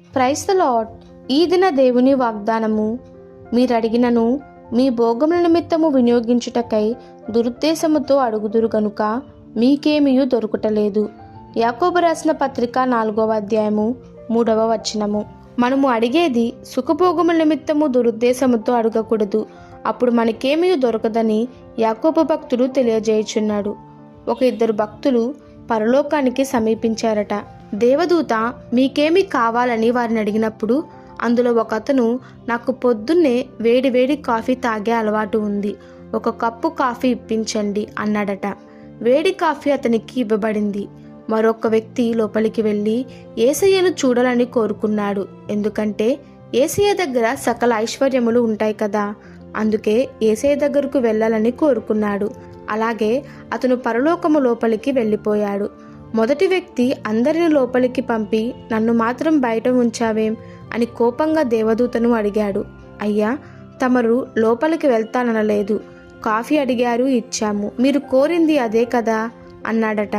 Price lot ఈ దిన దేవుని వాగ్దానము. మీరు అడిగినను మీ భోగముల నిమిత్తము వినియోగించుటకై దురుద్దేశముతో అడుగుదురు గనుక మీకేమియూ దొరుకుటలేదు. యాకోబు రాసిన పత్రిక నాలుగవ అధ్యాయము మూడవ వచనము. మనము అడిగేది సుఖభోగముల నిమిత్తము దురుద్దేశముతో అడగకూడదు. అప్పుడు మనకేమీ దొరకదని యాకోబు భక్తుడు తెలియజేయుచున్నాడు. ఒక ఇద్దరు భక్తులు పరలోకానికి సమీపించారట. దేవదూత మీకేమి కావాలని వారిని అడిగినప్పుడు అందులో ఒక అతను నాకు పొద్దున్నే వేడి వేడి కాఫీ తాగే అలవాటు ఉంది. ఒక కప్పు కాఫీ ఇప్పించండి అన్నాడట. వేడి కాఫీ అతనికి ఇవ్వబడింది. మరొక వ్యక్తి లోపలికి వెళ్ళి ఏసయ్యను చూడాలని కోరుకున్నాడు. ఎందుకంటే ఏసయ్య దగ్గర సకల ఐశ్వర్యములు ఉంటాయి కదా. అందుకే ఏసయ్య దగ్గరకు వెళ్ళాలని కోరుకున్నాడు. అలాగే అతను పరలోకము లోపలికి వెళ్ళిపోయాడు. మొదటి వ్యక్తి అందరిని లోపలికి పంపి నన్ను మాత్రం బయట ఉంచావేం? అని కోపంగా దేవదూతను అడిగాడు. అయ్యా తమరు లోపలికి వెళ్తాననలేదు. కాఫీ అడిగారు ఇచ్చాము. మీరు కోరింది అదే కదా? అన్నాడట.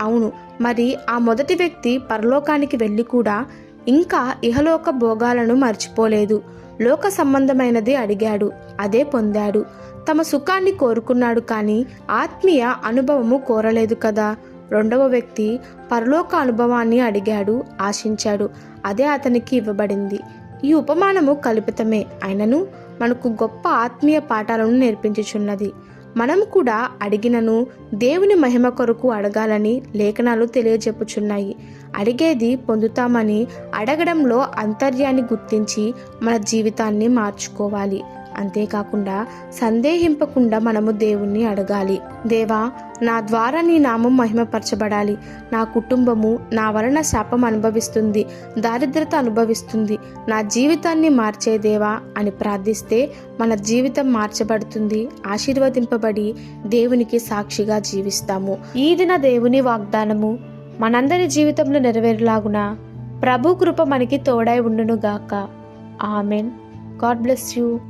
అవును మరి ఆ మొదటి వ్యక్తి పరలోకానికి వెళ్ళి కూడా ఇంకా ఇహలోక భోగాలను మర్చిపోలేదు. లోక సంబంధమైనది అడిగాడు. అదే పొందాడు. తమ సుఖాన్ని కోరుకున్నాడు కానీ ఆత్మీయ అనుభవము కోరలేదు కదా? రెండవ వ్యక్తి పరలోక అనుభవాన్ని అడిగాడు ఆశించాడు. అదే అతనికి ఇవ్వబడింది. ఈ ఉపమానము కల్పితమే. అయినను మనకు గొప్ప ఆత్మీయ పాఠాలను నేర్పించుచున్నది. మనం కూడా అడిగినను దేవుని మహిమ కొరకు అడగాలని లేఖనాలు తెలియజెప్పుచున్నాయి. అడిగేది పొందుతామని అడగడంలో అంతర్యాన్ని గుర్తించి మన జీవితాన్ని మార్చుకోవాలి. అంతేకాకుండా సందేహింపకుండా మనము దేవుణ్ణి అడగాలి. దేవా నా ద్వారా నీ నామం మహిమపరచబడాలి. నా కుటుంబము నా వలన శాపం అనుభవిస్తుంది దారిద్రత అనుభవిస్తుంది. నా జీవితాన్ని మార్చే దేవా అని ప్రార్థిస్తే మన జీవితం మార్చబడుతుంది ఆశీర్వదింపబడి దేవునికి సాక్షిగా జీవిస్తాము. ఈ దిన దేవుని వాగ్దానము మనందరి జీవితంలో నెరవేరులాగున ప్రభు కృప మనకి తోడై ఉండునుగాక. ఆమెన్. God bless you.